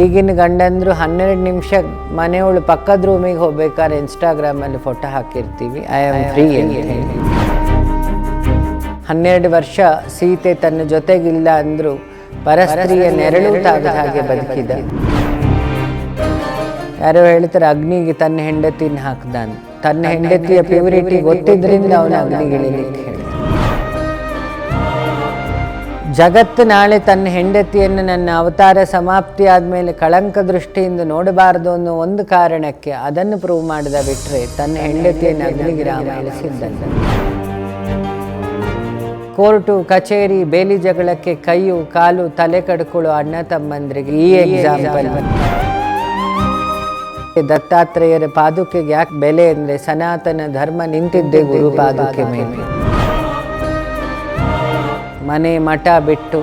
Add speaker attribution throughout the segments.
Speaker 1: ಈಗಿನ ಗಂಡಂದ್ರು ಹನ್ನೆರಡು ನಿಮಿಷ ಮನೆಯವಳು ಪಕ್ಕದ ರೂಮಿಗೆ ಹೋಗ್ಬೇಕಾದ್ರೆ ಇನ್ಸ್ಟಾಗ್ರಾಮಲ್ಲಿ ಫೋಟೋ ಹಾಕಿರ್ತೀವಿ. ಐ ಆಮ್ ಫ್ರೀ ಹೇಳಿ. ಹನ್ನೆರಡು ವರ್ಷ ಸೀತೆ ತನ್ನ ಜೊತೆಗಿಲ್ಲ ಅಂದ್ರು ಪರಸ್ತ್ರೀಯ ನೆರಳು ತಾಗದ ಹಾಗೆ ಬದುಕಿದ. ಯಾರೋ ಹೇಳ್ತಾರೆ ಅಗ್ನಿಗೆ ತನ್ನ ಹೆಂಡತಿನ ಹಾಕ್ದಾನ. ತನ್ನ ಹೆಂಡತಿಯ ಪ್ಯೂರಿಟಿ ಗೊತ್ತಿದ್ರಿಂದ ಅವನ ಅಗ್ನಿಗಿಳಿಲಿಕ್ಕೆ ಹೇಳಿದ ಜಗತ್ತು ನಾಳೆ ತನ್ನ ಹೆಂಡತಿಯನ್ನು ನನ್ನ ಅವತಾರ ಸಮಾಪ್ತಿ ಆದಮೇಲೆ ಕಳಂಕ ದೃಷ್ಟಿಯಿಂದ ನೋಡಬಾರದು ಅನ್ನೋ ಒಂದು ಕಾರಣಕ್ಕೆ ಅದನ್ನು ಪ್ರೂವ್ ಮಾಡಿದ ಬಿಟ್ಟರೆ ತನ್ನ ಹೆಂಡತಿಯನ್ನು ಅಗ್ನಿಗೆ ರಾಮ ಇಳಿಸಿದ್ದಲ್ಲ ಕೋರ್ಟು ಕಚೇರಿ ಬೇಲಿ ಜಗಳಕ್ಕೆ ಕೈಯು ಕಾಲು ತಲೆ ಕಡ್ಕೊಳ್ಳೋ ಅಣ್ಣ ತಮ್ಮಂದ್ರಿಗೆ ಈ ಎಕ್ಸಾಂಪಲ್ ದತ್ತಾತ್ರೇಯರ ಪಾದುಕೆಗೆ ಯಾಕೆ ಬೆಲೆ ಅಂದರೆ ಸನಾತನ ಧರ್ಮ ನಿಂತಿದ್ದೆ ಗುರು ಪಾದುಕೆ ಮೇಲೆ. ಮನೆ ಮಠ ಬಿಟ್ಟು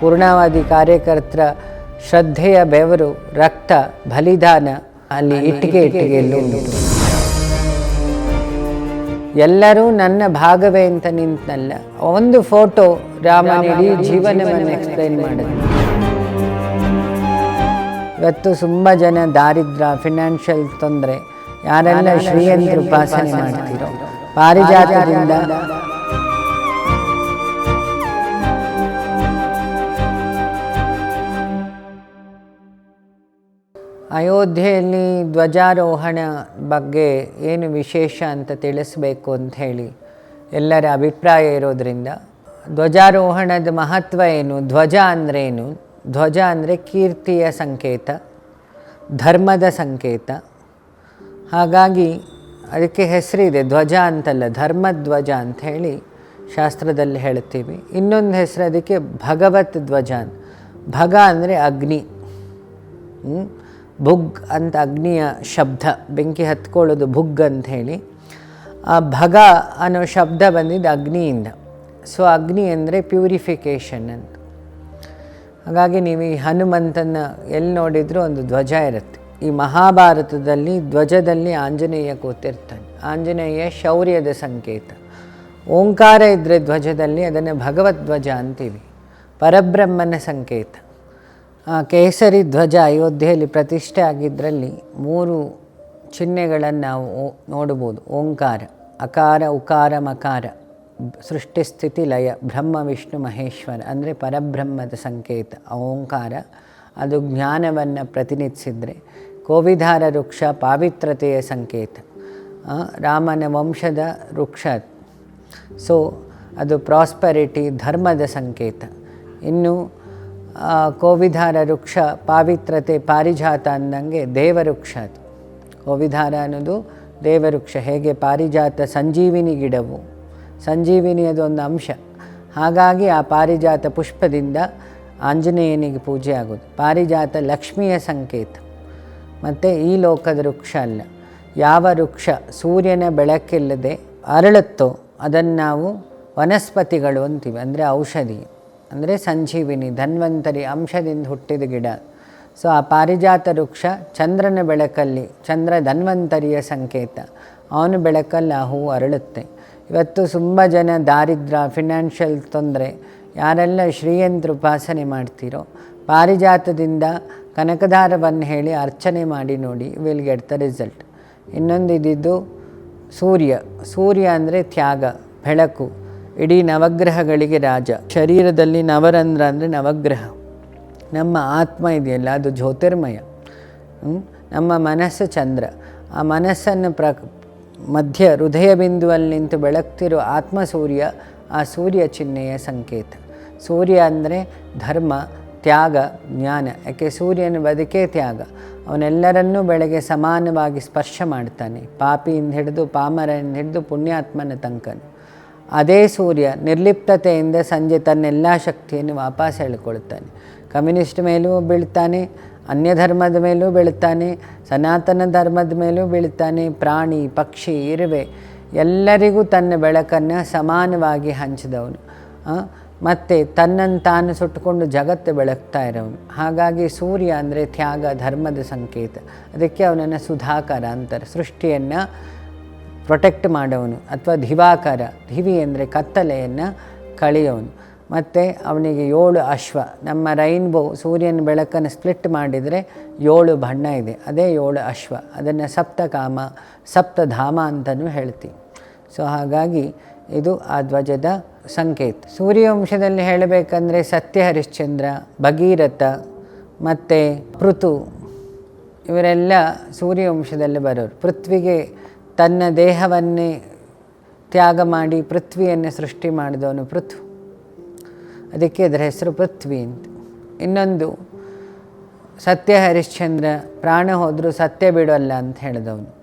Speaker 1: ಪೂರ್ಣಾವಧಿ ಕಾರ್ಯಕರ್ತರ ಶ್ರದ್ಧೆಯ ಬೆವರು ರಕ್ತ ಬಲಿದಾನ ಅಲ್ಲಿ ಇಟ್ಟಿಗೆ ಇಟ್ಟಿಗೆಯಲ್ಲೂ ಉಂಟು. ಎಲ್ಲರೂ ನನ್ನ ಭಾಗವೇ ಅಂತ ನಿಂತನಲ್ಲ ಒಂದು ಫೋಟೋ ರಾಮನ ಇಡೀ ಜೀವನವನ್ನು ಎಕ್ಸ್ಪ್ಲೈನ್ ಮಾಡಿದ್ರು ಇವತ್ತು ತುಂಬ ಜನ ದಾರಿದ್ರ ಫಿನಾನ್ಷಿಯಲ್ ತೊಂದರೆ ಯಾರೆಲ್ಲ ಶ್ರೀಯಂತ್ರ ಉಪಾಸನೆ ಮಾಡ್ತಿರೋ? ಪಾರಿಜಾತದಿಂದ ಅಯೋಧ್ಯೆಯಲ್ಲಿ ಧ್ವಜಾರೋಹಣ ಬಗ್ಗೆ ಏನು ವಿಶೇಷ ಅಂತ ತಿಳಿಸ್ಬೇಕು ಅಂತ ಹೇಳಿ ಎಲ್ಲರ ಅಭಿಪ್ರಾಯ ಇರೋದರಿಂದ ಧ್ವಜಾರೋಹಣದ ಮಹತ್ವ ಏನು? ಧ್ವಜ ಅಂದ್ರೇನು ಧ್ವಜ ಅಂದರೆ ಕೀರ್ತಿಯ ಸಂಕೇತ, ಧರ್ಮದ ಸಂಕೇತ. ಹಾಗಾಗಿ ಅದಕ್ಕೆ ಹೆಸರಿದೆ ಧ್ವಜ ಅಂತಲ್ಲ, ಧರ್ಮಧ್ವಜ ಅಂತ ಹೇಳಿ ಶಾಸ್ತ್ರದಲ್ಲಿ ಹೇಳ್ತೀವಿ ಇನ್ನೊಂದು ಹೆಸರು ಅದಕ್ಕೆ ಭಗವತ್ ಧ್ವಜ ಭಗ ಅಂದರೆ ಅಗ್ನಿ? ಭುಗ್ ಅಂತ ಅಗ್ನಿಯ ಶಬ್ದ, ಬೆಂಕಿ ಹತ್ಕೊಳ್ಳೋದು ಭುಗ್ ಅಂತ ಹೇಳಿ, ಆ ಭಗ ಅನ್ನೋ ಶಬ್ದ ಬಂದಿದ್ದು ಅಗ್ನಿಯಿಂದ. ಸೊ ಅಗ್ನಿ ಅಂದರೆ ಪ್ಯೂರಿಫಿಕೇಷನ್ ಅಂತ. ಹಾಗಾಗಿ ನೀವು ಈ ಹನುಮಂತನ ಎಲ್ಲಿ ನೋಡಿದರೂ ಒಂದು ಧ್ವಜ ಇರುತ್ತೆ. ಈ ಮಹಾಭಾರತದಲ್ಲಿ, ಧ್ವಜದಲ್ಲಿ ಆಂಜನೇಯ ಕೂತಿರ್ತಾನೆ. ಆಂಜನೇಯ ಶೌರ್ಯದ ಸಂಕೇತ. ಓಂಕಾರ ಇದ್ದರೆ ಧ್ವಜದಲ್ಲಿ ಅದನ್ನು ಭಗವದ್ವಜ ಅಂತೀವಿ. ಪರಬ್ರಹ್ಮನ ಸಂಕೇತ. ಕೇಸರಿ ಧ್ವಜ ಅಯೋಧ್ಯೆಯಲ್ಲಿ ಪ್ರತಿಷ್ಠೆ ಆಗಿದ್ದರಲ್ಲಿ ಮೂರು ಚಿಹ್ನೆಗಳನ್ನು ನಾವು ನೋಡಬಹುದು. ಓಂಕಾರ, ಅಕಾರ, ಉಕಾರ, ಮಕಾರ, ಸೃಷ್ಟಿ, ಸ್ಥಿತಿ, ಲಯ, ಬ್ರಹ್ಮ, ವಿಷ್ಣು, ಮಹೇಶ್ವರ, ಅಂದರೆ ಪರಬ್ರಹ್ಮದ ಸಂಕೇತ. ಓಂಕಾರ, ಅದು ಜ್ಞಾನವನ್ನು ಪ್ರತಿನಿಧಿಸಿದರೆ ಕೋವಿಧಾರ ವೃಕ್ಷ ಪಾವಿತ್ರತೆಯ ಸಂಕೇತ. ರಾಮನ ವಂಶದ ವೃಕ್ಷ ಸೊ ಅದು ಪ್ರಾಸ್ಪರಿಟಿ ಧರ್ಮದ ಸಂಕೇತ. ಇನ್ನು ಕೋವಿಧಾರ ವೃಕ್ಷ ಪಾವಿತ್ರತೆ ಪಾರಿಜಾತ ಅಂದಂಗೆ ದೇವವೃಕ್ಷ ಅದು. ಕೋವಿಧಾರ ಅನ್ನೋದು ದೇವವೃಕ್ಷ, ಹೇಗೆ ಪಾರಿಜಾತ ಸಂಜೀವಿನಿ ಗಿಡವು. ಸಂಜೀವಿನಿ ಅದೊಂದು ಅಂಶ. ಹಾಗಾಗಿ ಆ ಪಾರಿಜಾತ ಪುಷ್ಪದಿಂದ ಆಂಜನೇಯನಿಗೆ ಪೂಜೆ ಆಗೋದು. ಪಾರಿಜಾತ ಲಕ್ಷ್ಮಿಯ ಸಂಕೇತ. ಮತ್ತು ಈ ಲೋಕದ ವೃಕ್ಷ ಅಲ್ಲ. ಯಾವ ವೃಕ್ಷ ಸೂರ್ಯನ ಬೆಳಕಿಲ್ಲದೆ ಅರಳುತ್ತೋ ಅದನ್ನು ನಾವು ವನಸ್ಪತಿಗಳು ಅಂತೀವಿ, ಅಂದರೆ ಔಷಧಿ. ಅಂದರೆ ಸಂಜೀವಿನಿ, ಧನ್ವಂತರಿ, ಅಂಶದಿಂದ ಹುಟ್ಟಿದ ಗಿಡ. ಸೊ ಆ ಪಾರಿಜಾತ ವೃಕ್ಷ ಚಂದ್ರನ ಬೆಳಕಲ್ಲಿ, ಚಂದ್ರ ಧನ್ವಂತರಿಯ ಸಂಕೇತ. ಅವನ ಬೆಳಕಲ್ಲಿ ಆ ಹೂವು ಅರಳುತ್ತೆ. ಇವತ್ತು ತುಂಬ ಜನ ದಾರಿದ್ರ ಫಿನಾನ್ಷಿಯಲ್ ತೊಂದರೆ, ಯಾರೆಲ್ಲ ಶ್ರೀಯಂತ್ರ ಉಪಾಸನೆ ಮಾಡ್ತೀರೋ, ಪಾರಿಜಾತದಿಂದ ಕನಕದಾರವನ್ನು ಹೇಳಿ ಅರ್ಚನೆ ಮಾಡಿ ನೋಡಿ ವಿಲ್ ಗೆಟ್ ದ ರಿಸಲ್ಟ್ ಇನ್ನೊಂದು ಇದ್ದಿದ್ದು ಸೂರ್ಯ. ಸೂರ್ಯ ಅಂದರೆ ತ್ಯಾಗ, ಬೆಳಕು. ಇಡೀ ನವಗ್ರಹಗಳಿಗೆ ರಾಜ. ಶರೀರದಲ್ಲಿ ನವರಂಧ್ರ ಅಂದರೆ ನವಗ್ರಹ. ನಮ್ಮ ಆತ್ಮ ಇದೆಯಲ್ಲ, ಅದು ಜ್ಯೋತಿರ್ಮಯ. ನಮ್ಮ ಮನಸ್ಸು ಚಂದ್ರ. ಆ ಮನಸ್ಸನ್ನು ಪ್ರ, ಮಧ್ಯ ಹೃದಯ ಬಿಂದುವಲ್ಲಿ ನಿಂತು ಬೆಳಗ್ತಿರೋ ಆತ್ಮ ಸೂರ್ಯ, ಆ ಸೂರ್ಯ ಚಿಹ್ನೆಯ ಸಂಕೇತ. ಸೂರ್ಯ ಅಂದರೆ ಧರ್ಮ, ತ್ಯಾಗ, ಜ್ಞಾನ. ಯಾಕೆ? ಸೂರ್ಯನ ಬದುಕೇ ತ್ಯಾಗ. ಅವನೆಲ್ಲರನ್ನೂ ಬೆಳಗ್ಗೆ ಸಮಾನವಾಗಿ ಸ್ಪರ್ಶ ಮಾಡ್ತಾನೆ. ಪಾಪಿಯಿಂದ ಹಿಡಿದು ಪಾಮರನ ಹಿಡಿದು ಪುಣ್ಯಾತ್ಮನ ತನಕನು. ಅದೇ ಸೂರ್ಯ ನಿರ್ಲಿಪ್ತತೆಯಿಂದ ಸಂಜೆ ತನ್ನೆಲ್ಲ ಶಕ್ತಿಯನ್ನು ವಾಪಸ್ ಹೇಳಿಕೊಳ್ಳುತ್ತಾನೆ. ಕಮ್ಯುನಿಸ್ಟ್ ಮೇಲೂ ಬೀಳ್ತಾನೆ ಅನ್ಯ ಧರ್ಮದ ಮೇಲೂ ಬೀಳ್ತಾನೆ ಸನಾತನ ಧರ್ಮದ ಮೇಲೂ ಬೀಳ್ತಾನೆ ಪ್ರಾಣಿ, ಪಕ್ಷಿ, ಇರುವೆ, ಎಲ್ಲರಿಗೂ ತನ್ನ ಬೆಳಕನ್ನು ಸಮಾನವಾಗಿ ಹಂಚಿದವನು. ಮತ್ತು ತನ್ನನ್ನು ತಾನು ಸುಟ್ಟುಕೊಂಡು ಜಗತ್ತು ಬೆಳಗ್ತಾ ಇರೋನು ಹಾಗಾಗಿ ಸೂರ್ಯ ಅಂದರೆ ತ್ಯಾಗ, ಧರ್ಮದ ಸಂಕೇತ. ಅದಕ್ಕೆ ಅವನನ್ನು ಸುಧಾಕರ ಅಂತಾರೆ. ಸೃಷ್ಟಿಯನ್ನು ಪ್ರೊಟೆಕ್ಟ್ ಮಾಡೋವನು ಅಥವಾ ದಿವಾಕರ, ದಿವಿ ಅಂದರೆ ಕತ್ತಲೆಯನ್ನು ಕಳೆಯೋನು. ಮತ್ತು ಅವನಿಗೆ ಏಳು ಅಶ್ವ, ನಮ್ಮ ರೈನ್ಬೋ ಸೂರ್ಯನ ಬೆಳಕನ್ನು ಸ್ಪ್ಲಿಟ್ ಮಾಡಿದರೆ ಏಳು ಬಣ್ಣ ಇದೆ, ಅದೇ ಏಳು ಅಶ್ವ, ಅದನ್ನು ಸಪ್ತಕಾಮ, ಸಪ್ತಧಾಮ ಅಂತಲೂ ಹೇಳ್ತೀವಿ. ಸೊ ಹಾಗಾಗಿ ಇದು ಆ ಧ್ವಜದ ಸಂಕೇತ. ಸೂರ್ಯವಂಶದಲ್ಲಿ ಹೇಳಬೇಕಂದ್ರೆ ಸತ್ಯ, ಹರಿಶ್ಚಂದ್ರ, ಭಗೀರಥ, ಮತ್ತು ಪೃಥು, ಇವರೆಲ್ಲ ಸೂರ್ಯವಂಶದಲ್ಲಿ ಬರೋರು. ಪೃಥ್ವಿಗೆ ತನ್ನ ದೇಹವನ್ನೇ ತ್ಯಾಗ ಮಾಡಿ ಪೃಥ್ವಿಯನ್ನೇ ಸೃಷ್ಟಿ ಮಾಡಿದವನು ಪೃಥ್ವಿ. ಅದಕ್ಕೆ ಅದರ ಹೆಸರು ಪೃಥ್ವಿ ಅಂತ. ಇನ್ನೊಂದು, ಸತ್ಯ ಹರಿಶ್ಚಂದ್ರ ಪ್ರಾಣ ಹೋದರೂ ಸತ್ಯ ಬಿಡೋಲ್ಲ ಅಂತ ಹೇಳಿದವನು.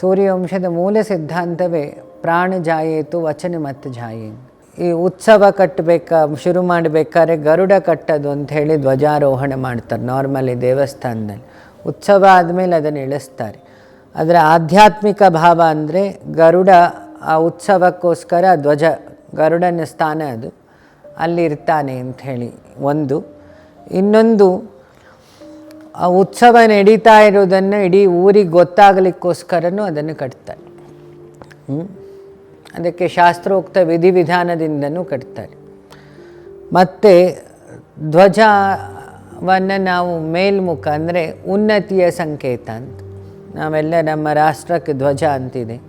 Speaker 1: ಸೂರ್ಯವಂಶದ ಮೂಲ ಸಿದ್ಧಾಂತವೇ ಪ್ರಾಣ ಜಾಯೇತು ವಚನ ಮತ್ತು ಜಾಯೇ ಈ ಉತ್ಸವ ಕಟ್ಟಬೇಕಾ ಶುರು ಮಾಡಬೇಕಾದ್ರೆ ಗರುಡ ಕಟ್ಟೋದು ಅಂತ ಹೇಳಿ ಧ್ವಜಾರೋಹಣ ಮಾಡ್ತಾರೆ ನಾರ್ಮಲಿ ದೇವಸ್ಥಾನದಲ್ಲಿ. ಉತ್ಸವ ಆದಮೇಲೆ ಅದನ್ನು ಇಳಿಸ್ತಾರೆ. ಅದರ ಆಧ್ಯಾತ್ಮಿಕ ಭಾವ ಅಂದರೆ ಗರುಡ ಆ ಉತ್ಸವಕ್ಕೋಸ್ಕರ ಧ್ವಜ, ಗರುಡನ ಸ್ಥಾನ ಅದು. ಅಲ್ಲಿರ್ತಾನೆ ಅಂತ ಹೇಳಿ ಒಂದು. ಇನ್ನೊಂದು, ಆ ಉತ್ಸವ ನಡೀತಾ ಇರೋದನ್ನು ಇಡೀ ಊರಿಗೆ ಗೊತ್ತಾಗಲಿಕ್ಕೋಸ್ಕರನೂ ಅದನ್ನು ಕಟ್ತಾರೆ. ಅದಕ್ಕೆ ಶಾಸ್ತ್ರೋಕ್ತ ವಿಧಿವಿಧಾನದಿಂದನೂ ಕಟ್ತಾರೆ. ಮತ್ತು ಧ್ವಜವನ್ನು ನಾವು ಮೇಲ್ಮುಖ ಅಂದರೆ ಉನ್ನತಿಯ ಸಂಕೇತ ಅಂತ. ನಾವೆಲ್ಲ ನಮ್ಮ ರಾಷ್ಟ್ರಕ್ಕೆ ಧ್ವಜ ಅಂತಿದೆ.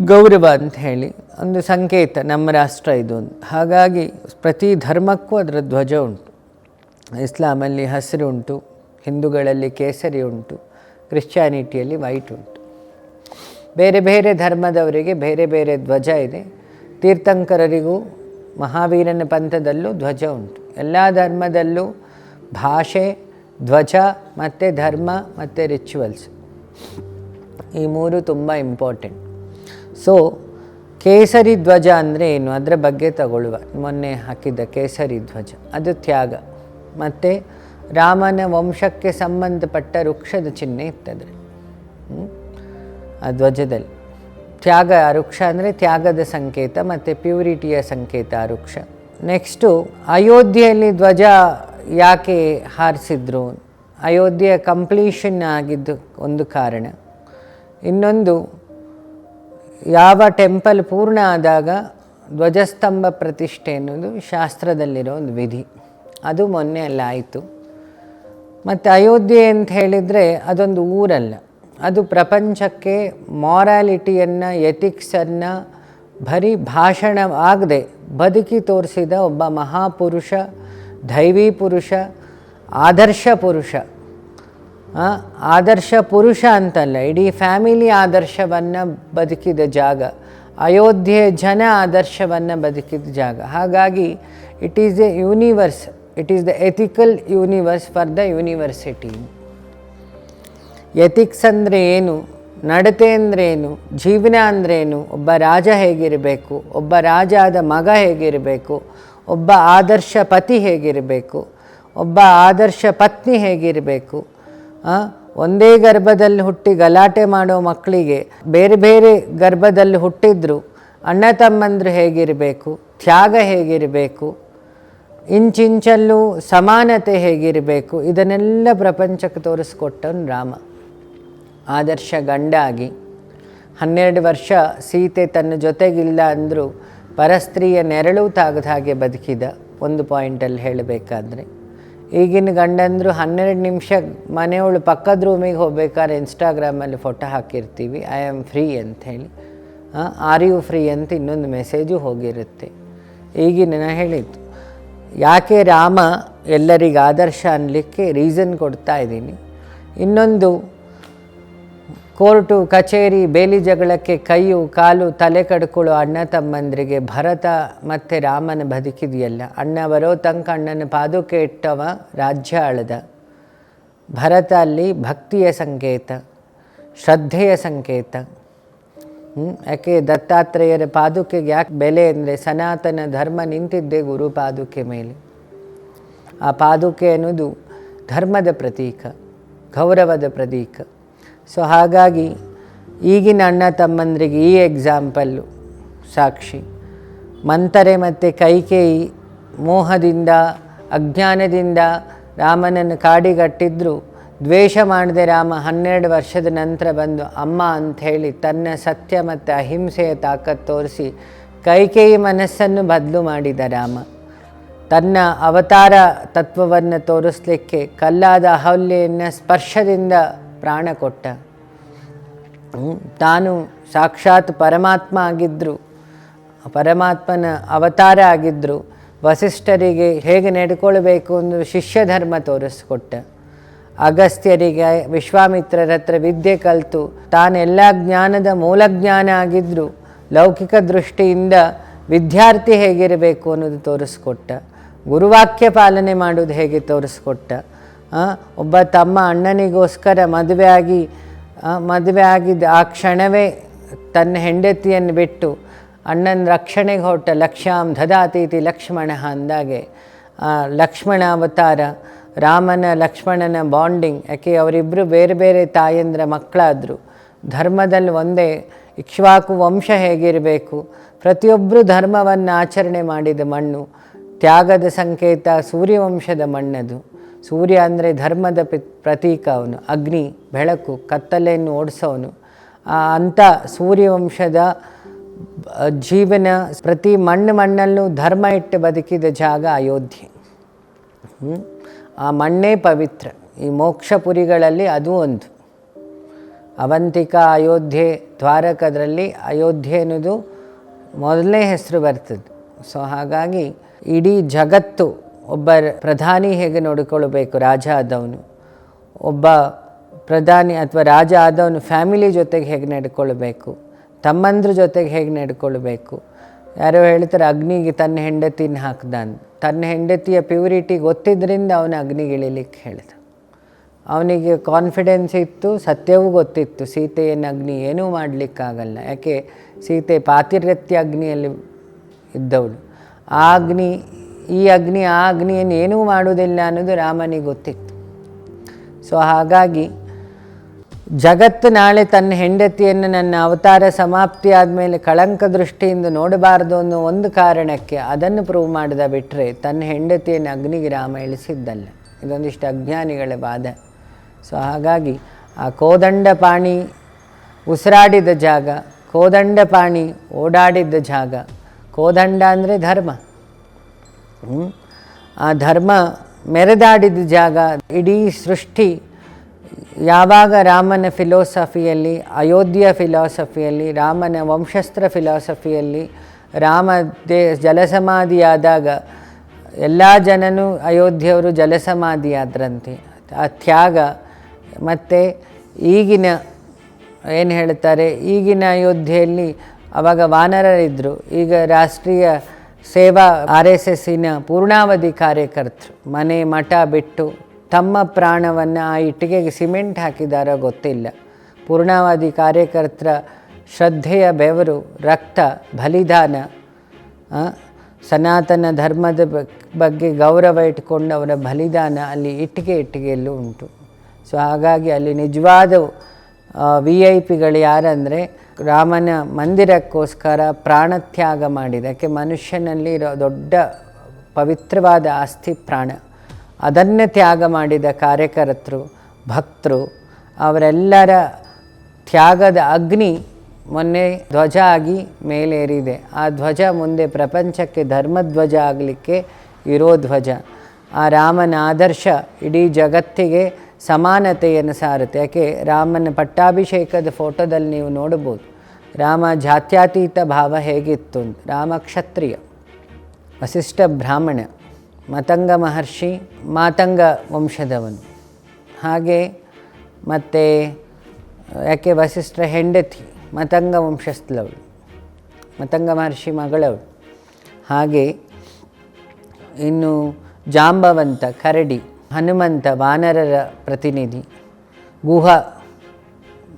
Speaker 1: ಗೌರವ ಅಂತ ಹೇಳಿ ಒಂದು ಸಂಕೇತ ನಮ್ಮ ರಾಷ್ಟ್ರ ಇದು ಹಾಗಾಗಿ ಪ್ರತಿ ಧರ್ಮಕ್ಕೂ ಅದರ ಧ್ವಜ ಉಂಟು. ಇಸ್ಲಾಮಲ್ಲಿ ಹಸಿರು ಉಂಟು, ಹಿಂದೂಗಳಲ್ಲಿ ಕೇಸರಿ ಉಂಟು ಕ್ರಿಶ್ಚಾನಿಟಿಯಲ್ಲಿ ವೈಟ್ ಉಂಟು. ಬೇರೆ ಬೇರೆ ಧರ್ಮದವರಿಗೆ ಬೇರೆ ಬೇರೆ ಧ್ವಜ ಇದೆ. ತೀರ್ಥಂಕರರಿಗೂ ಮಹಾವೀರನ ಪಂಥದಲ್ಲೂ ಧ್ವಜ ಉಂಟು. ಎಲ್ಲ ಧರ್ಮದಲ್ಲೂ ಭಾಷೆ ಧ್ವಜ ಮತ್ತು ಧರ್ಮ ಮತ್ತು ರಿಚುವಲ್ಸ್ ಈ ಮೂರು ತುಂಬ ಇಂಪಾರ್ಟೆಂಟ್ ಸೊ ಕೇಸರಿ ಧ್ವಜ ಅಂದರೆ ಏನು? ಅದರ ಬಗ್ಗೆ ತಗೊಳ್ಳುವ. ಮೊನ್ನೆ ಹಾಕಿದ್ದ ಕೇಸರಿ ಧ್ವಜ ಅದು ತ್ಯಾಗ. ಮತ್ತು ರಾಮನ ವಂಶಕ್ಕೆ ಸಂಬಂಧಪಟ್ಟ ವೃಕ್ಷದ ಚಿಹ್ನೆ ಇರ್ತದೆ. ಹ್ಮ್? ಆ ಧ್ವಜದಲ್ಲಿ ತ್ಯಾಗ ಆ ವೃಕ್ಷ ಅಂದರೆ ತ್ಯಾಗದ ಸಂಕೇತ ಮತ್ತು ಪ್ಯೂರಿಟಿಯ ಸಂಕೇತ ಆ ವೃಕ್ಷ. ನೆಕ್ಸ್ಟು ಅಯೋಧ್ಯೆಯಲ್ಲಿ ಧ್ವಜ ಯಾಕೆ ಹಾರಿಸಿದ್ರು? ಅಯೋಧ್ಯೆ ಕಂಪ್ಲೀಷನ್ ಆಗಿದ್ದು ಒಂದು ಕಾರಣ. ಇನ್ನೊಂದು, ಯಾವ ಟೆಂಪಲ್ ಪೂರ್ಣ ಆದಾಗ ಧ್ವಜಸ್ತಂಭ ಪ್ರತಿಷ್ಠೆ ಅನ್ನೋದು ಶಾಸ್ತ್ರದಲ್ಲಿರೋ ಒಂದು ವಿಧಿ. ಅದು ಮೊನ್ನೆ ಅಲ್ಲ ಆಯಿತು ಮತ್ತು ಅಯೋಧ್ಯೆ ಅಂತ ಹೇಳಿದರೆ ಅದೊಂದು ಊರಲ್ಲ. ಅದು ಪ್ರಪಂಚಕ್ಕೆ ಮಾರಾಲಿಟಿಯನ್ನು ಎಥಿಕ್ಸನ್ನು ಬರೀ ಭಾಷಣ ಆಗದೆ ಬದುಕಿ ತೋರಿಸಿದ ಒಬ್ಬ ಮಹಾಪುರುಷ ದೈವಿ ಪುರುಷ, ಆದರ್ಶ ಪುರುಷ. ಆದರ್ಶ ಪುರುಷ ಅಂತಲ್ಲ, ಇಡೀ ಫ್ಯಾಮಿಲಿ ಆದರ್ಶವನ್ನು ಬದುಕಿದ ಜಾಗ, ಅಯೋಧ್ಯೆ ಜನ ಆದರ್ಶವನ್ನು ಬದುಕಿದ ಜಾಗ. ಹಾಗಾಗಿ it is a universe it is the ethical universe for the university ethics ಅಂದರೆ ಏನು? ನಡತೆ ಅಂದರೆ ಏನು? ಜೀವನ ಅಂದ್ರೇನು ಒಬ್ಬ ರಾಜ ಹೇಗಿರಬೇಕು? ಒಬ್ಬ ರಾಜಾದ ಮಗ ಹೇಗಿರಬೇಕು? ಒಬ್ಬ ಆದರ್ಶ ಪತಿ ಹೇಗಿರಬೇಕು? ಒಬ್ಬ ಆದರ್ಶ ಪತ್ನಿ ಹೇಗಿರಬೇಕು? ಒಂದೇ ಗರ್ಭದಲ್ಲಿ ಹುಟ್ಟಿ ಗಲಾಟೆ ಮಾಡೋ ಮಕ್ಕಳಿಗೆ ಬೇರೆ ಬೇರೆ ಗರ್ಭದಲ್ಲಿ ಹುಟ್ಟಿದ್ರು ಅಣ್ಣ ತಮ್ಮಂದರು ಹೇಗಿರಬೇಕು? ತ್ಯಾಗ ಹೇಗಿರಬೇಕು? ಇಂಚಿಂಚಲ್ಲೂ ಸಮಾನತೆ ಹೇಗಿರಬೇಕು? ಇದನ್ನೆಲ್ಲ ಪ್ರಪಂಚಕ್ಕೆ ತೋರಿಸ್ಕೊಟ್ಟವನು ರಾಮ. ಆದರ್ಶ ಗಂಡ ಆಗಿ ಹನ್ನೆರಡು ವರ್ಷ ಸೀತೆ ತನ್ನ ಜೊತೆಗಿಲ್ಲ ಅಂದರೂ ಪರಸ್ತ್ರೀಯ ನೆರಳು ತಾಗದ ಹಾಗೆ ಬದುಕಿದ ಒಂದು ಪಾಯಿಂಟಲ್ಲಿ ಹೇಳಬೇಕಾದ್ರೆ, ಈಗಿನ ಗಂಡಂದರು ಹನ್ನೆರಡು ನಿಮಿಷ ಮನೆಯವಳು ಪಕ್ಕದ ರೂಮಿಗೆ ಹೋಗ್ಬೇಕಾದ್ರೆ ಇನ್ಸ್ಟಾಗ್ರಾಮಲ್ಲಿ ಫೋಟೋ ಹಾಕಿರ್ತೀವಿ ಐ ಆಮ್ ಫ್ರೀ ಅಂತ ಅಂಥೇಳಿ ಆರ್ ಯು ಫ್ರೀ ಅಂತ ಇನ್ನೊಂದು ಮೆಸೇಜು ಹೋಗಿರುತ್ತೆ. ಈಗಿನ ಹೇಳಿದ್ದು, ಯಾಕೆ ರಾಮ ಎಲ್ಲರಿಗೆ ಆದರ್ಶ ಅನ್ನಲಿಕ್ಕೆ ರೀಸನ್ ಕೊಡ್ತಾ ಇದ್ದೀನಿ? ಇನ್ನೊಂದು ಕೋರ್ಟು, ಕಚೇರಿ, ಬೇಲಿ ಜಗಳಕ್ಕೆ ಕೈಯು, ಕಾಲು, ತಲೆ ಕಡ್ಕೊಳ್ಳೋ ಅಣ್ಣ ತಮ್ಮಂದ್ರಿಗೆ ಭರತ ಮತ್ತು ರಾಮನ ಬದುಕಿದೆಯಲ್ಲ. ಅಣ್ಣ ಬರೋ ತನಕ ಅಣ್ಣನ ಪಾದುಕೆ ಇಟ್ಟವ ರಾಜ್ಯ ಅಳದ. ಭರತ ಅಲ್ಲಿ ಭಕ್ತಿಯ ಸಂಕೇತ, ಶ್ರದ್ಧೆಯ ಸಂಕೇತ? ಯಾಕೆ ದತ್ತಾತ್ರೇಯರ ಪಾದುಕೆಗೆ ಯಾಕೆ ಬೆಲೆ ಅಂದರೆ ಸನಾತನ ಧರ್ಮ ನಿಂತಿದ್ದೆ ಗುರು ಪಾದುಕೆ ಮೇಲೆ. ಆ ಪಾದುಕೆ ಅನ್ನೋದು ಧರ್ಮದ ಪ್ರತೀಕ, ಗೌರವದ ಪ್ರತೀಕ. ಸೊ ಹಾಗಾಗಿ ಈಗಿನ ಅಣ್ಣ ತಮ್ಮಂದ್ರಿಗೆ ಈ ಎಕ್ಸಾಂಪಲ್ಲು ಸಾಕ್ಷಿ. ಮಂತರೆ ಮತ್ತು ಕೈಕೇಯಿ ಮೋಹದಿಂದ, ಅಜ್ಞಾನದಿಂದ ರಾಮನನ್ನು ಕಾಡಿಗಟ್ಟಿದ್ರು. ದ್ವೇಷ ಮಾಡದೆ ರಾಮ ಹನ್ನೆರಡು ವರ್ಷದ ನಂತರ ಬಂದು, ಅಮ್ಮ ಅಂತ ಹೇಳಿ ತನ್ನ ಸತ್ಯ ಮತ್ತು ಅಹಿಂಸೆಯ ತಾಕತ್ತು ತೋರಿಸಿ ಕೈಕೇಯಿ ಮನಸ್ಸನ್ನು ಬದಲು ಮಾಡಿದ ರಾಮ. ತನ್ನ ಅವತಾರ ತತ್ವವನ್ನು ತೋರಿಸಲಿಕ್ಕೆ ಕಲ್ಲಾದ ಅಹಲ್ಯೆಯನ್ನು ಸ್ಪರ್ಶದಿಂದ ಪ್ರಾಣ ಕೊಟ್ಟ. ತಾನು ಸಾಕ್ಷಾತ್ ಪರಮಾತ್ಮ ಆಗಿದ್ದರು ಪರಮಾತ್ಮನ ಅವತಾರ ಆಗಿದ್ದರು ವಸಿಷ್ಠರಿಗೆ ಹೇಗೆ ನಡ್ಕೊಳ್ಬೇಕು ಅಂದು ಶಿಷ್ಯ ಧರ್ಮ ತೋರಿಸ್ಕೊಟ್ಟ. ಅಗಸ್ತ್ಯರಿಗೆ ವಿಶ್ವಾಮಿತ್ರರ ಹತ್ರ ವಿದ್ಯೆ ಕಲಿತು. ತಾನೆಲ್ಲ ಜ್ಞಾನದ ಮೂಲ ಜ್ಞಾನ ಆಗಿದ್ದರು ಲೌಕಿಕ ದೃಷ್ಟಿಯಿಂದ ವಿದ್ಯಾರ್ಥಿ ಹೇಗಿರಬೇಕು ಅನ್ನೋದು ತೋರಿಸ್ಕೊಟ್ಟ. ಗುರುವಾಕ್ಯ ಪಾಲನೆ ಮಾಡೋದು ಹೇಗೆ ತೋರಿಸ್ಕೊಟ್ಟ. ಒಬ್ಬ ತಮ್ಮ ಅಣ್ಣನಿಗೋಸ್ಕರ ಮದುವೆ ಆಗಿ ಮದುವೆ ಆಗಿದ್ದ ಆ ಕ್ಷಣವೇ ತನ್ನ ಹೆಂಡತಿಯನ್ನು ಬಿಟ್ಟು ಅಣ್ಣನ ರಕ್ಷಣೆಗೆ ಹೊರಟ ಲಕ್ಷ್ಯಾಂ ದದಾತೀತಿ ಲಕ್ಷ್ಮಣ ಅಂದಾಗೆ. ಲಕ್ಷ್ಮಣ ಅವತಾರ, ರಾಮನ ಲಕ್ಷ್ಮಣನ ಬಾಂಡಿಂಗ್, ಯಾಕೆ ಅವರಿಬ್ಬರು ಬೇರೆ ಬೇರೆ ತಾಯಂದ್ರ ಮಕ್ಕಳಾದರು. ಧರ್ಮದಲ್ಲಿ ಒಂದೇ, ಇಕ್ಷ್ವಾಕು ವಂಶ ಹೇಗಿರಬೇಕು? ಪ್ರತಿಯೊಬ್ಬರು ಧರ್ಮವನ್ನು ಆಚರಣೆ ಮಾಡಿದ ಮಣ್ಣು, ತ್ಯಾಗದ ಸಂಕೇತ ಸೂರ್ಯವಂಶದ ಮಣ್ಣದು. ಸೂರ್ಯ ಅಂದರೆ ಧರ್ಮದ ಪ್ರತೀಕ ಅವನು. ಅಗ್ನಿ, ಬೆಳಕು, ಕತ್ತಲೆಯನ್ನು ಓಡಿಸೋನು. ಆ ಅಂಥ ಸೂರ್ಯವಂಶದ ಜೀವನ ಪ್ರತಿ ಮಣ್ಣು ಮಣ್ಣಲ್ಲೂ ಧರ್ಮ ಇಟ್ಟು ಬದುಕಿದ ಜಾಗ ಅಯೋಧ್ಯೆ. ಆ ಮಣ್ಣೇ ಪವಿತ್ರ. ಈ ಮೋಕ್ಷಪುರಿಗಳಲ್ಲಿ ಅದು ಒಂದು. ಅವಂತಿಕ ಅಯೋಧ್ಯೆ ದ್ವಾರಕದಲ್ಲಿ ಅಯೋಧ್ಯೆ ಅನ್ನೋದು ಮೊದಲನೇ ಹೆಸರು ಬರ್ತದೆ ಸೊ ಹಾಗಾಗಿ ಇಡೀ ಜಗತ್ತು ಒಬ್ಬ ಪ್ರಧಾನಿ ಹೇಗೆ ನೋಡಿಕೊಳ್ಳಬೇಕು? ರಾಜ ಆದವನು. ಒಬ್ಬ ಪ್ರಧಾನಿ ಅಥವಾ ರಾಜ ಆದವನು ಫ್ಯಾಮಿಲಿ ಜೊತೆಗೆ ಹೇಗೆ ನಡ್ಕೊಳ್ಬೇಕು? ತಮ್ಮಂದ್ರ ಜೊತೆಗೆ ಹೇಗೆ ನಡ್ಕೊಳ್ಬೇಕು? ಯಾರೋ ಹೇಳ್ತಾರೆ, ಅಗ್ನಿಗೆ ತನ್ನ ಹೆಂಡತಿನ ಹಾಕ್ದ ತನ್ನ ಹೆಂಡತಿಯ ಪ್ಯೂರಿಟಿ ಗೊತ್ತಿದ್ದರಿಂದ ಅವನು ಅಗ್ನಿಗೆ ಇಳಿಲಿಕ್ಕೆ ಹೇಳಿದ. ಅವನಿಗೆ ಕಾನ್ಫಿಡೆನ್ಸ್ ಇತ್ತು, ಸತ್ಯವೂ ಗೊತ್ತಿತ್ತು. ಸೀತೆಯನ್ನು ಅಗ್ನಿ ಏನೂ ಮಾಡಲಿಕ್ಕಾಗಲ್ಲ. ಯಾಕೆ? ಸೀತೆ ಪಾತಿರತ್ಯ ಅಗ್ನಿಯಲ್ಲಿ ಇದ್ದವಳು. ಆ ಅಗ್ನಿ ಈ ಅಗ್ನಿ, ಆ ಅಗ್ನಿಯನ್ನು ಏನೂ ಮಾಡುವುದಿಲ್ಲ ಅನ್ನೋದು ರಾಮನಿಗೆ ಗೊತ್ತಿತ್ತು. ಸೊ ಹಾಗಾಗಿ ಜಗತ್ತು ನಾಳೆ ತನ್ನ ಹೆಂಡತಿಯನ್ನು ನನ್ನ ಅವತಾರ ಸಮಾಪ್ತಿ ಆದಮೇಲೆ ಕಳಂಕ ದೃಷ್ಟಿಯಿಂದ ನೋಡಬಾರ್ದು ಅನ್ನೋ ಒಂದು ಕಾರಣಕ್ಕೆ ಅದನ್ನು ಪ್ರೂವ್ ಮಾಡಿದ ಬಿಟ್ಟರೆ ತನ್ನ ಹೆಂಡತಿಯನ್ನು ಅಗ್ನಿಗೆ ರಾಮ ಇಳಿಸಿದ್ದಲ್ಲ. ಇದೊಂದಿಷ್ಟು ಅಜ್ಞಾನಿಗಳ ವಾದ. ಸೊ ಹಾಗಾಗಿ ಆ ಕೋದಂಡ ಪಾಣಿ ಉಸಿರಾಡಿದ ಜಾಗ, ಕೋದಂಡ ಪಾಣಿ ಓಡಾಡಿದ್ದ ಜಾಗ, ಕೋದಂಡ ಅಂದರೆ ಧರ್ಮ? ಆ ಧರ್ಮ ಮೆರೆದಾಡಿದ ಜಾಗ, ಇಡೀ ಸೃಷ್ಟಿ ಯಾವಾಗ ರಾಮನ ಫಿಲೋಸಫಿಯಲ್ಲಿ ಅಯೋಧ್ಯೆಯ ಫಿಲಾಸಫಿಯಲ್ಲಿ ರಾಮನ ವಂಶಸ್ತ್ರ ಫಿಲಾಸಫಿಯಲ್ಲಿ ರಾಮ ದೇ ಜಲಸಮಾಧಿಯಾದಾಗ ಎಲ್ಲ ಜನನೂ ಅಯೋಧ್ಯೆಯವರು ಜಲಸಮಾಧಿಯಾದ್ರಂತೆ. ಆ ತ್ಯಾಗ ಮತ್ತು ಈಗಿನ ಏನು ಹೇಳ್ತಾರೆ, ಈಗಿನ ಅಯೋಧ್ಯೆಯಲ್ಲಿ ಅವಾಗ ವಾನರರಿದ್ದರು ಈಗ ರಾಷ್ಟ್ರೀಯ ಸೇವಾ ಆರ್ ಎಸ್ ಎಸ್ಸಿನ ಪೂರ್ಣಾವಧಿ ಕಾರ್ಯಕರ್ತರು, ಮನೆ ಮಠ ಬಿಟ್ಟು ತಮ್ಮ ಪ್ರಾಣವನ್ನು ಆ ಇಟ್ಟಿಗೆಗೆ ಸಿಮೆಂಟ್ ಹಾಕಿದಾರೋ ಗೊತ್ತಿಲ್ಲ. ಪೂರ್ಣಾವಧಿ ಕಾರ್ಯಕರ್ತರ ಶ್ರದ್ಧೆಯ ಬೆವರು, ರಕ್ತ, ಬಲಿದಾನ ಸನಾತನ ಧರ್ಮದ ಬಗ್ಗೆ ಗೌರವ ಇಟ್ಕೊಂಡು ಅವರ ಬಲಿದಾನ ಅಲ್ಲಿ ಇಟ್ಟಿಗೆ ಇಟ್ಟಿಗೆಯಲ್ಲೂ ಉಂಟು. ಸೊ, ಹಾಗಾಗಿ ಅಲ್ಲಿ ನಿಜವಾದ ವಿ ಐ ಪಿಗಳು ಯಾರಂದರೆ ರಾಮನ ಮಂದಿರಕ್ಕೋಸ್ಕರ ಪ್ರಾಣತ್ಯಾಗ ಮಾಡಿದ. ಯಾಕೆ ಮನುಷ್ಯನಲ್ಲಿ ಇರೋ ದೊಡ್ಡ ಪವಿತ್ರವಾದ ಆಸ್ತಿ ಪ್ರಾಣ. ಅದನ್ನೇ ತ್ಯಾಗ ಮಾಡಿದ ಕಾರ್ಯಕರ್ತರು, ಭಕ್ತರು, ಅವರೆಲ್ಲರ ತ್ಯಾಗದ ಅಗ್ನಿ ಮೊನ್ನೆ ಧ್ವಜ ಆಗಿ ಮೇಲೇರಿದೆ. ಆ ಧ್ವಜ ಮುಂದೆ ಪ್ರಪಂಚಕ್ಕೆ ಧರ್ಮಧ್ವಜ ಆಗಲಿಕ್ಕೆ ಇರೋ ಧ್ವಜ. ಆ ರಾಮನ ಆದರ್ಶ ಇಡೀ ಜಗತ್ತಿಗೆ ಸಮಾನತೆಯನ್ನು ಸಾರುತ್ತೆ. ಯಾಕೆ? ರಾಮನ ಪಟ್ಟಾಭಿಷೇಕದ ಫೋಟೋದಲ್ಲಿ ನೀವು ನೋಡಬಹುದು. ರಾಮ ಜಾತ್ಯಾತೀತ ಭಾವ ಹೇಗಿತ್ತು ರಾಮ ಕ್ಷತ್ರಿಯ, ವಸಿಷ್ಠ ಬ್ರಾಹ್ಮಣ, ಮತಂಗ ಮಹರ್ಷಿ, ಮಾತಂಗ ವಂಶದವನು. ಹಾಗೆ ಮತ್ತು, ಯಾಕೆ? ವಸಿಷ್ಠ ಹೆಂಡತಿ, ಮತಂಗ ವಂಶಸ್ಥಳವಳು, ಮತಂಗ ಮಹರ್ಷಿ ಮಗಳವಳು. ಹಾಗೆ ಇನ್ನು ಜಾಂಬವಂತ, ಕರಡಿ ಹನುಮಂತ, ವಾನರರ ಪ್ರತಿನಿಧಿ, ಗುಹ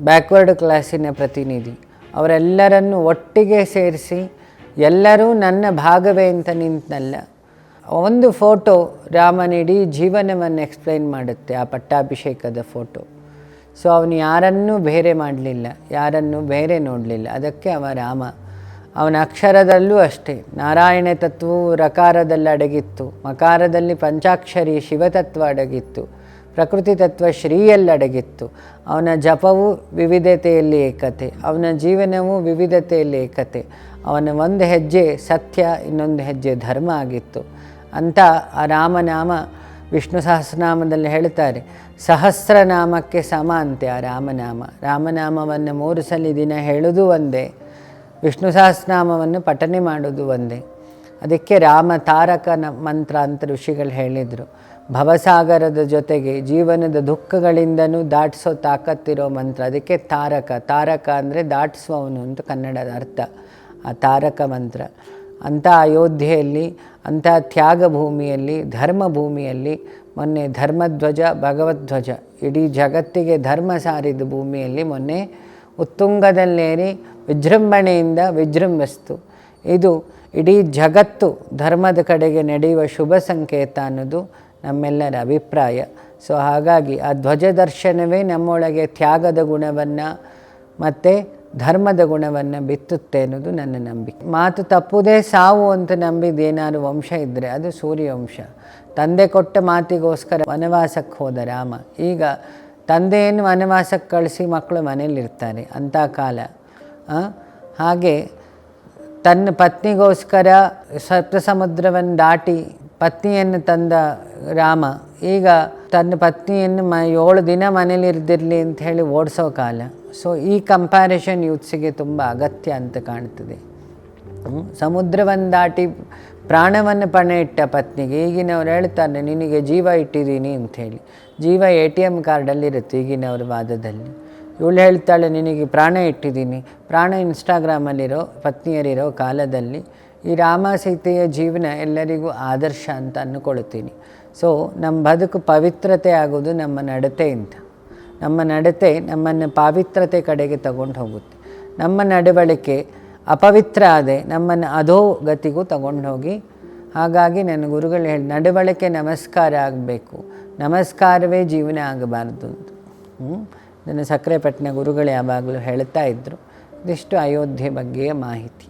Speaker 1: ಬ್ಯಾಕ್ವರ್ಡ್ ಕ್ಲಾಸಿನ ಪ್ರತಿನಿಧಿ, ಅವರೆಲ್ಲರನ್ನು ಒಟ್ಟಿಗೆ ಸೇರಿಸಿ ಎಲ್ಲರೂ ನನ್ನ ಭಾಗವೇ ಅಂತ ನಿಂತನಲ್ಲ. ಒಂದು ಫೋಟೋ ರಾಮನ ಇಡೀ ಜೀವನವನ್ನು ಎಕ್ಸ್ಪ್ಲೈನ್ ಮಾಡುತ್ತೆ, ಆ ಪಟ್ಟಾಭಿಷೇಕದ ಫೋಟೋ ಸೊ ಅವನು ಯಾರನ್ನೂ ಬೇರೆ ಮಾಡಲಿಲ್ಲ, ಯಾರನ್ನೂ ಬೇರೆ ನೋಡಲಿಲ್ಲ. ಅದಕ್ಕೆ ಅವ ರಾಮ. ಅವನ ಅಕ್ಷರದಲ್ಲೂ ಅಷ್ಟೇ. ನಾರಾಯಣ ತತ್ವವು ರಕಾರದಲ್ಲಿ ಅಡಗಿತ್ತು. ಮಕಾರದಲ್ಲಿ ಪಂಚಾಕ್ಷರಿ ಶಿವತತ್ವ ಅಡಗಿತ್ತು. ಪ್ರಕೃತಿ ತತ್ವ ಶ್ರೀಯಲ್ಲಿ ಅಡಗಿತ್ತು. ಅವನ ಜಪವು ವಿವಿಧತೆಯಲ್ಲಿ ಏಕತೆ. ಅವನ ಜೀವನವು ವಿವಿಧತೆಯಲ್ಲಿ ಏಕತೆ. ಅವನ ಒಂದು ಹೆಜ್ಜೆ ಸತ್ಯ, ಇನ್ನೊಂದು ಹೆಜ್ಜೆ ಧರ್ಮ ಆಗಿತ್ತು. ಅಂತ ಆ ರಾಮನಾಮ ವಿಷ್ಣು ಸಹಸ್ರನಾಮದಲ್ಲಿ ಹೇಳ್ತಾರೆ. ಸಹಸ್ರನಾಮಕ್ಕೆ ಸಮ ಅಂತೆ ಆ ರಾಮನಾಮ. ರಾಮನಾಮವನ್ನು ಮೂರು ಸಲ ದಿನ ಹೇಳುವುದು ಒಂದೇ. ವಿಷ್ಣು ಸಹಸ್ರನಾಮವನ್ನು ಪಠನೆ ಮಾಡೋದು ಒಂದೇ. ಅದಕ್ಕೆ ರಾಮ ತಾರಕ ನ ಮಂತ್ರ ಅಂತ ಋಷಿಗಳು ಹೇಳಿದರು. ಭವಸಾಗರದ ಜೊತೆಗೆ ಜೀವನದ ದುಃಖಗಳಿಂದನೂ ದಾಟಿಸೋ ತಾಕತ್ತಿರೋ ಮಂತ್ರ, ಅದಕ್ಕೆ ತಾರಕ. ತಾರಕ ಅಂದರೆ ದಾಟಿಸುವವನು ಅಂತ ಕನ್ನಡದ ಅರ್ಥ. ಆ ತಾರಕ ಮಂತ್ರ. ಅಂಥ ಅಯೋಧ್ಯೆಯಲ್ಲಿ, ಅಂಥ ತ್ಯಾಗ ಭೂಮಿಯಲ್ಲಿ ಧರ್ಮ ಭೂಮಿಯಲ್ಲಿ ಮೊನ್ನೆ ಧರ್ಮಧ್ವಜ, ಭಗವಧ್ವಜ, ಇಡೀ ಜಗತ್ತಿಗೆ ಧರ್ಮ ಸಾರಿದ ಭೂಮಿಯಲ್ಲಿ ಮೊನ್ನೆ ಉತ್ತುಂಗದಲ್ಲೇರಿ ವಿಜೃಂಭಣೆಯಿಂದ ವಿಜೃಂಭಿಸ್ತು. ಇದು ಇಡೀ ಜಗತ್ತು ಧರ್ಮದ ಕಡೆಗೆ ನಡೆಯುವ ಶುಭ ಸಂಕೇತ ಅನ್ನೋದು ನಮ್ಮೆಲ್ಲರ ಅಭಿಪ್ರಾಯ. ಸೊ ಹಾಗಾಗಿ ಆ ಧ್ವಜ ದರ್ಶನವೇ ನಮ್ಮೊಳಗೆ ತ್ಯಾಗದ ಗುಣವನ್ನು ಮತ್ತು ಧರ್ಮದ ಗುಣವನ್ನು ಬಿತ್ತುತ್ತೆ ಅನ್ನೋದು ನನ್ನ ನಂಬಿಕೆ. ಮಾತು ತಪ್ಪುದೇ ಸಾವು ಅಂತ ನಂಬಿದ್ದೇನಾದ್ರು ವಂಶ ಇದ್ದರೆ ಅದು ಸೂರ್ಯವಂಶ. ತಂದೆ ಕೊಟ್ಟ ಮಾತಿಗೋಸ್ಕರ ವನವಾಸಕ್ಕೆ ಹೋದ ರಾಮ. ಈಗ ತಂದೆಯನ್ನು ವನವಾಸಕ್ಕೆ ಕಳಿಸಿ ಮಕ್ಕಳು ಮನೇಲಿರ್ತಾರೆ ಅಂಥ ಕಾಲ. ಹಾಗೆ ತನ್ನ ಪತ್ನಿಗೋಸ್ಕರ ಸಪ್ತ ಸಮುದ್ರವನ್ನು ದಾಟಿ ಪತ್ನಿಯನ್ನು ತಂದ ರಾಮ. ಈಗ ತನ್ನ ಪತ್ನಿಯನ್ನು ಮ, ಏಳು ದಿನ ಮನೇಲಿ ಇರ್ದಿರಲಿ ಅಂತ ಹೇಳಿ ಓಡಿಸೋ ಕಾಲ. ಸೊ ಈ ಕಂಪ್ಯಾರಿಷನ್ ಯೂತ್ಸಿಗೆ ತುಂಬ ಅಗತ್ಯ ಅಂತ ಕಾಣ್ತದೆ. ಸಮುದ್ರವನ್ನು ದಾಟಿ ಪ್ರಾಣವನ್ನು ಪಣ ಇಟ್ಟ ಪತ್ನಿಗೆ ಈಗಿನವ್ರು ಹೇಳ್ತಾರೆ, ನಿನಗೆ ಜೀವ ಇಟ್ಟಿದ್ದೀನಿ ಅಂಥೇಳಿ ಜೀವ ಎ ಟಿ ಎಂ ಕಾರ್ಡಲ್ಲಿರುತ್ತೆ ಈಗಿನವ್ರ ವಾದದಲ್ಲಿ. ಇವಳು ಹೇಳ್ತಾಳೆ, ನಿನಗೆ ಪ್ರಾಣ ಇಟ್ಟಿದ್ದೀನಿ. ಪ್ರಾಣ ಇನ್ಸ್ಟಾಗ್ರಾಮಲ್ಲಿರೋ, ಪತ್ನಿಯರಿರೋ ಕಾಲದಲ್ಲಿ ಈ ರಾಮ ಸೀತೆಯ ಜೀವನ ಎಲ್ಲರಿಗೂ ಆದರ್ಶ ಅಂತ ಅಂದ್ಕೊಳ್ತೀನಿ ಸೊ ನಮ್ಮ ಬದುಕು ಪವಿತ್ರತೆ ಆಗೋದು ನಮ್ಮ ನಡತೆಯಿಂದ ನಮ್ಮ ನಡತೆ ನಮ್ಮನ್ನು ಪಾವಿತ್ರತೆ ಕಡೆಗೆ ತಗೊಂಡು ಹೋಗುತ್ತೆ. ನಮ್ಮ ನಡವಳಿಕೆ ಅಪವಿತ್ರ ಆದರೆ ನಮ್ಮನ್ನು ಅಧೋ ಗತಿಗೂ ತಗೊಂಡು ಹೋಗಿ. ಹಾಗಾಗಿ ನನ್ನ ಗುರುಗಳು ಹೇಳಿ, ನಡವಳಿಕೆ ನಮಸ್ಕಾರ ಆಗಬೇಕು. ನಮಸ್ಕಾರವೇ ಜೀವನ ಆಗಬಾರ್ದು ಹ್ಮ್? ನನ್ನ ಸಕ್ಕರೆಪಟ್ಟಣ ಗುರುಗಳು ಯಾವಾಗಲೂ ಹೇಳ್ತಾ ಇದ್ದರು ಇದಿಷ್ಟು ಅಯೋಧ್ಯೆ ಬಗ್ಗೆಯ ಮಾಹಿತಿ.